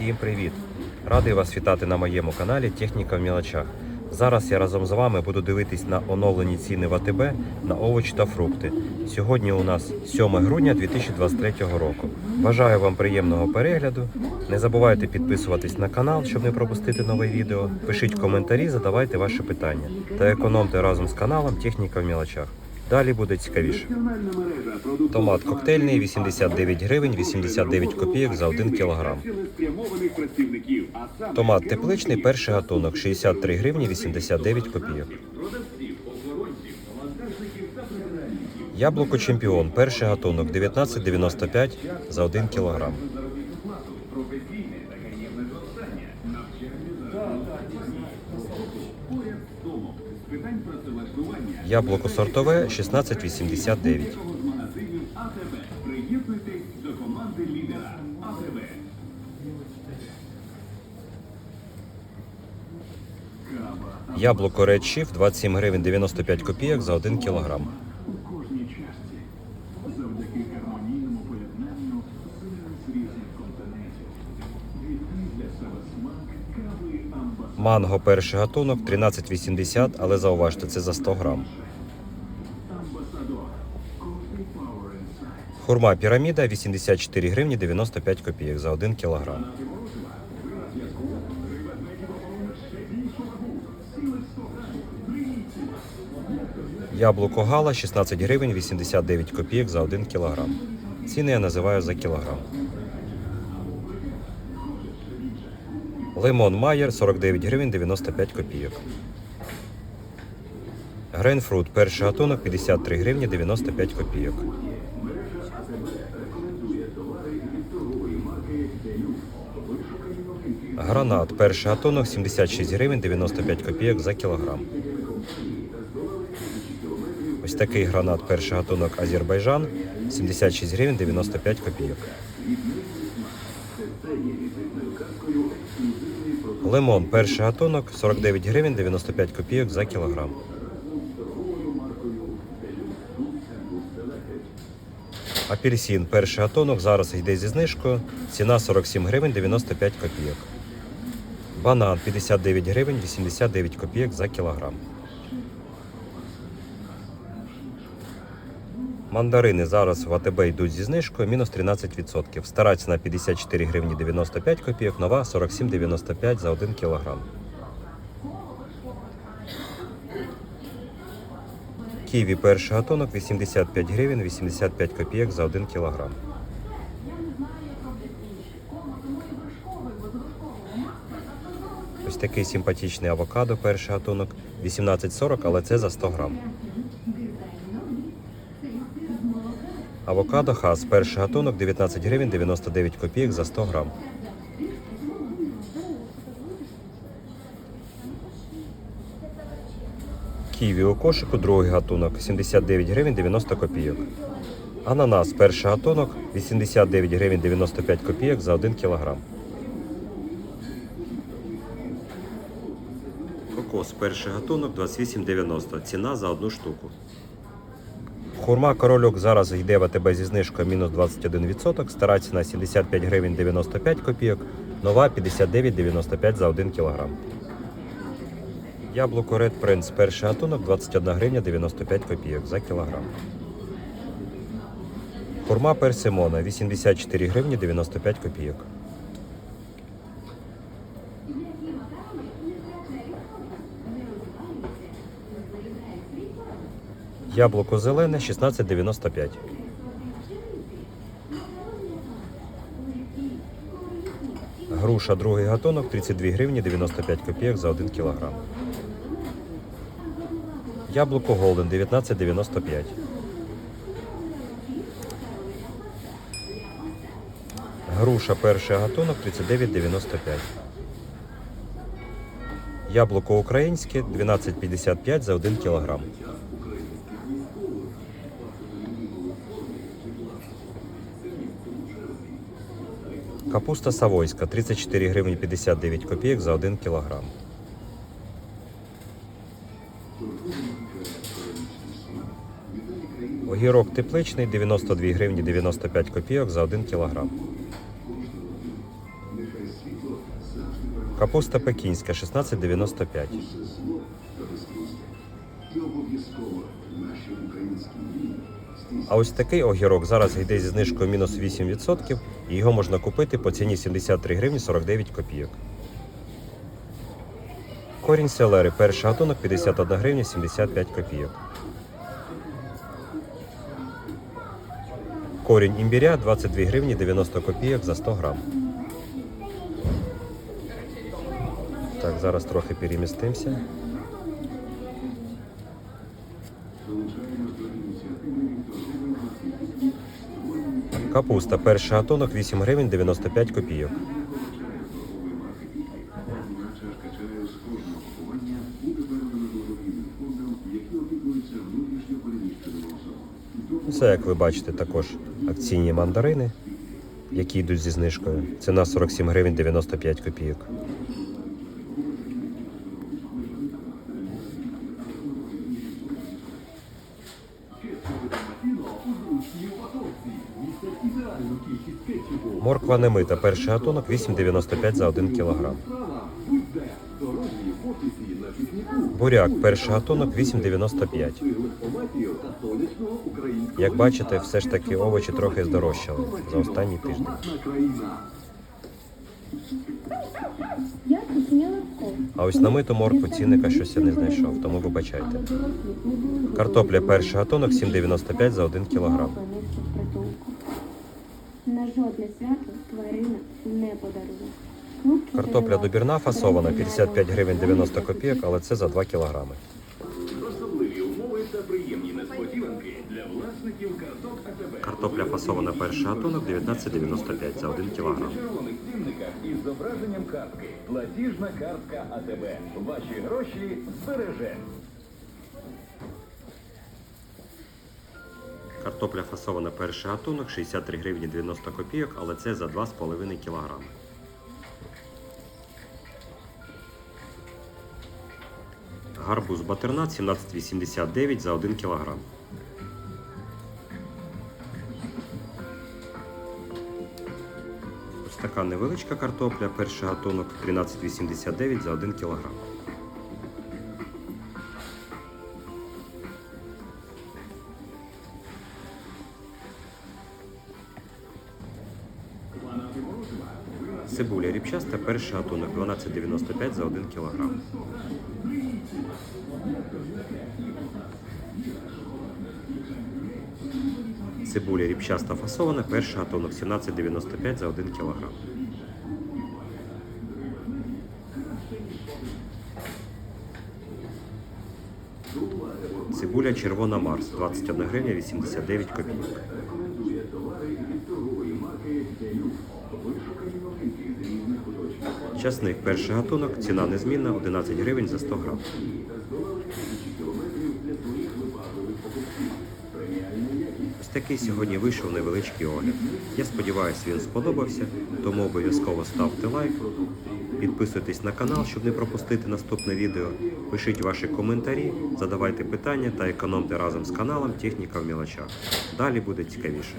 Всім привіт! Радий вас вітати на моєму каналі Техніка в мілочах. Зараз я разом з вами буду дивитись на оновлені ціни в АТБ на овочі та фрукти. Сьогодні у нас 7 грудня 2023 року. Бажаю вам приємного перегляду. Не забувайте підписуватись на канал, щоб не пропустити нове відео. Пишіть коментарі, задавайте ваші питання та економте разом з каналом Техніка в мілочах. Далі буде цікавіше. Томат коктейльний 89 гривень 89 копійок за 1 кілограм. Томат тепличний перший гатунок 63 гривні 89 копійок. Яблуко чемпіон перший гатунок 19,95 за 1 кілограм. Яблуко сортове 16,89. Одного з магазинів АТБ. Приєднуйтесь до команди лідера. Яблуко Red Shift 27 гривень 95 копійок за 1 кілограм. Манго перший гатунок 13,80, але зауважте, це за 100 грам. Хурма піраміда 84 гривні 95 копійок за 1 кілограм. Яблуко гала 16 гривень 89 копійок за 1 кілограм. Ціни я називаю за кілограм. Лимон Майер 49 гривень 95 копійок. Грейнфрут перший гатунок 53 гривні 95 копійок. Гранат перший гатунок 76 гривень 95 копійок за кілограм. Ось такий гранат перший гатунок Азербайджан 76 гривень 95 копійок. Лимон перший гатунок 49 гривень 95 копійок за кілограм. Апельсин перший гатунок зараз йде зі знижкою. Ціна 47 гривень 95 копійок. Банан 59 гривень 89 копійок за кілограм. Мандарини зараз в АТБ йдуть зі знижкою мінус 13%. Стара ціна 54 гривні 95 копійок, нова 47,95 за 1 кілограм. Ківі перший гатунок 85 гривень 85 копійок за 1 кілограм. Ось такий симпатичний авокадо перший гатунок 18,40, але це за 100 грам. Авокадо хас перший гатунок 19 гривень 99 копійок за 100 грам. Ківі у кошику другий гатунок 79 гривень 90 копійок. Ананас перший гатунок 89 гривень 95 копійок за 1 кілограм. Кокос перший гатунок 28,90. Ціна за одну штуку. Хурма корольок зараз йде в АТБ зі знижкою мінус 21%. Стара ціна 75 гривень 95 копійок. Нова 59,95 за 1 кілограм. Яблуко Red Prince перший гатунок 21 гривня 95 копійок за кілограм. Хурма персимона 84 гривні 95 копійок. Яблуко зелене 16,95. Груша другий гатунок 32 гривні 95 копійок за 1 кілограм. Яблуко Голден 19,95. Груша перший гатунок 39,95. Яблуко українське 12,55 за 1 кілограм. Капуста Савойська 34 гривні 59 копійок за 1 кілограм. Огірок тепличний 92 гривні 95 копійок за 1 кілограм. Капуста пекінська 16,95. А ось такий огірок зараз йде зі знижкою мінус 8%, і його можна купити по ціні 73 гривні 49 копійок. Корінь селери, перший гатунок 51 гривня 75 копійок. Корінь імбіря 22 гривні 90 копійок за 100 грам. Так, зараз трохи перемістимося. Капуста, перший гатунок 8 гривень 95 копійок. Це, як ви бачите, також акційні мандарини, які йдуть зі знижкою. Ціна 47 гривень 95 копійок. Морква немита, перший гатунок 8,95 за 1 кілограм. Буряк, перший гатунок 8,95. Як бачите, все ж таки овочі трохи здорожчали за останній тиждень. Я тут не легко. А ось на мито моркву цінника щось я не знайшов, тому вибачайте. Картопля перший гатунок 7,95 за 1 кілограм. На жодне свято тварина не подарує. Картопля добірна фасована 55 гривень 90 копійок, але це за 2 кілограми. Картопля фасована перший гатунок 19,95 за 1 кілограм. На червоних цінниках із зображенням картки. Платіжна картка АТБ. Ваші гроші збереже. Картопля фасована перший гатунок 63 гривні 90 копійок, але це за 2,5 кілограми. Гарбуз батернат 17,89 за 1 кілограм. Така невеличка картопля, перший гатунок 13,89 за 1 кілограм. Цибуля ріпчаста, перший гатунок 12,95 за 1 кілограм. Цибуля ріпчаста фасована, перший гатунок 17,95 за 1 кілограм. Цибуля червона Марс 21 гривня 89 копійок. Часник перший гатунок, ціна незмінна 11 гривень за 100 грам. Такий сьогодні вийшов невеличкий огляд. Я сподіваюся, він сподобався, тому обов'язково ставте лайк, підписуйтесь на канал, щоб не пропустити наступне відео. Пишіть ваші коментарі, задавайте питання та економте разом з каналом Техніка в мілочах. Далі буде цікавіше.